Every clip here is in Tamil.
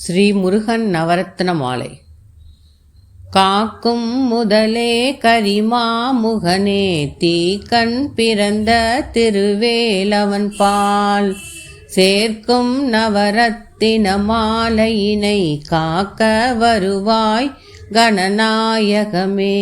ஸ்ரீ முருகன் நவரத்ன மாலை. காக்கும் முதலே கரிமா முகனே தீக்கண் பிறந்த திருவேலவன் பால். சேர்க்கும் நவரத்தின மாலையினை காக்க வருவாய் கணநாயகமே.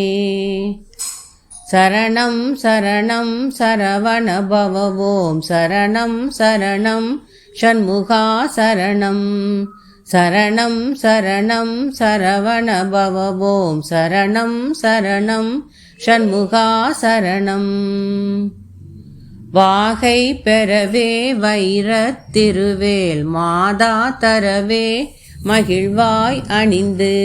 சரணம் சரணம் சரவணபவோம் சரணம் சரணம் ஷண்முகா சரணம். சரணம் சரணம் சரவண பவவோம் சரணம் சரணம் ஷண்முகா சரணம். வாகை பெறவே வைரத்திருவேல் மாதா தரவே மகிழ்வாய் அணிந்து.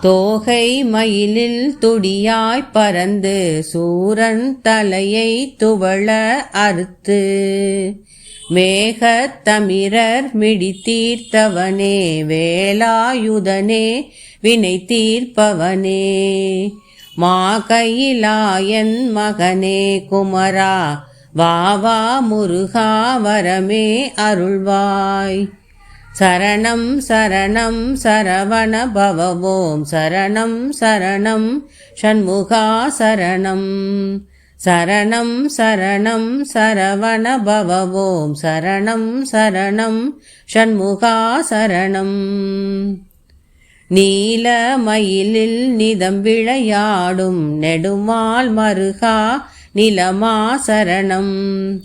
தோகை மயிலில் துடியாய் பறந்து சூரன் தலையை துவள அறுத்து. மேகத் தமிரர் மிடி தீர்த்தவனே வேலாயுதனே வினை தீர்ப்பவனே. மாகையிலாயன் மகனே குமரா வாவா முருகா வரமே அருள்வாய். சரணம் சரணம் சரவண பவவோம் சரணம் சரணம் ஷண்முகா சரணம். சரணம் சரணம் சரவண பவவோம் சரணம் சரணம் ஷண்முகா சரணம். நீல மயிலில் நிதம் விளையாடும் நெடுமால் மருகா நிலமா சரணம்.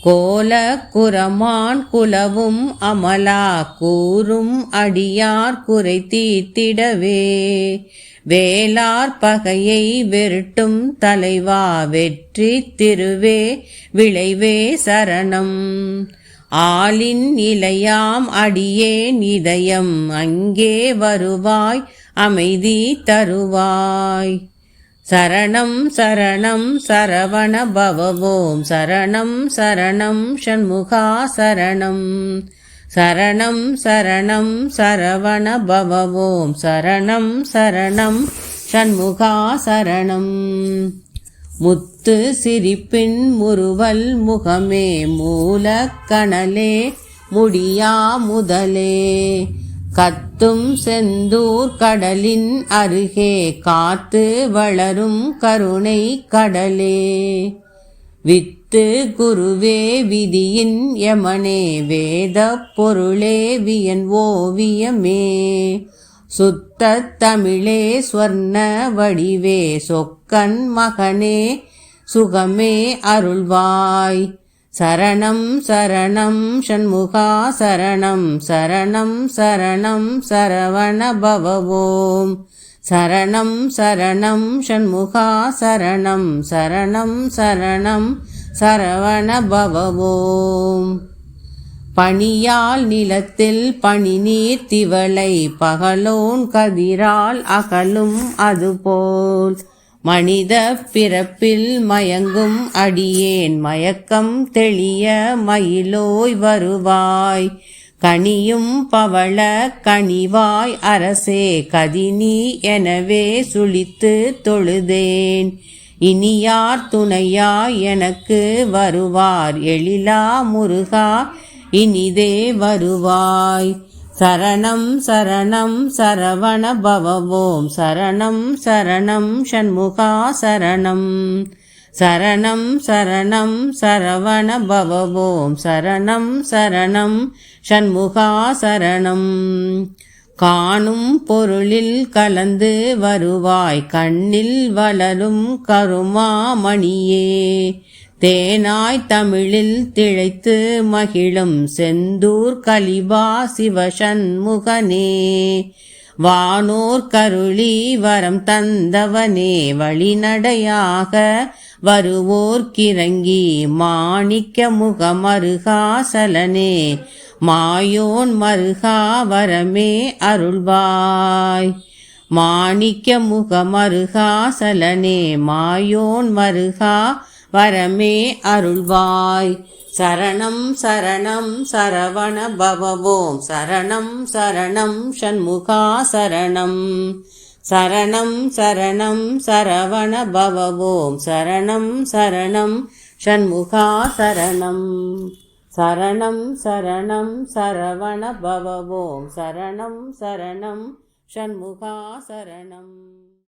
கோல குரமான் குலவும் அமலா கூறும் அடியார் குறை தீத்திடவே வேளார் பகையை வெருட்டும் தலைவா வெற்றி திருவே விளைவே சரணம். ஆளின் இலையாம் அடியேன் இதயம் அங்கே வருவாய் அமைதி தருவாய். சரணம் சரணம் சரவண பவவோம். சரணம் சரணம் ஷண்முகா சரணம். சரணம் சரணம் சரவண பவவோம். சரணம் சரணம் ஷண்முகா சரணம். முத்து சிரிப்பின் முறுவல் முகமே மூலக்கணலே முடியா முதலே. கத் கத்தும் செந்தூர் கடலின் அருகே காத்து வளரும் கருணை கடலே. வித்து குருவே விதியின் யமனே வேத பொருளே வியன் ஓவியமே. சுத்த தமிழே ஸ்வர்ண வடிவே சொக்கன் மகனே சுகமே அருள்வாய். சரணம் சரணம் ஷண்முகா சரணம் சரணம் சரணம் சரவண பவவோம். சரணம் சரணம் ஷண்முகா சரணம் சரணம் சரணம் சரவண பவவோம். பணியால் நிலத்தில் பனிநீர் திவளை பகலோன் கதிரால் அகலும் அதுபோல். மனித பிறப்பில் மயங்கும் அடியேன் மயக்கம் தெளிய மயிலோய் வருவாய். கனியும் பவள கனிவாய் அரசே கதினி எனவே சுழித்து தொழுதேன். இனியார் துணையாய் எனக்கு வருவார் எழிலா முருகா இனிதே வருவாய். சரணம் சரணம் சரவண பவவோம் சரணம் சரணம் ஷண்முகா சரணம். சரணம் சரணம் சரவண பவவோம் சரணம் சரணம் ஷண்முகா சரணம். காணும் பொருளில் கலந்து வருவாய் கண்ணில் வளரும் கருமாமணியே. தேனாய் தமிழில் திளைத்து மகிழும் செந்தூர் கலிபா சிவசண்முகனே. வானோர் கருளி வரம் தந்தவனே வழிநடையாக வருவோர் கிறங்கி மாணிக்க முகமருகாசலனே மாயோன் மருகா வரமே அருள்வாய். மாணிக்க முகமருகாசலனே மாயோன் மருகா வரமே அருள்வாய். சரணம் சரணம் சரவண பவவோம். சரணம் சரணம் ஷண்முகா சரணம். சரணம் சரணம் சரவண பவவோம். சரணம் சரணம் ஷண்முகா சரணம். சரணம் சரணம் சரவண பவவோம். சரணம் சரணம் ஷண்முகா சரணம்.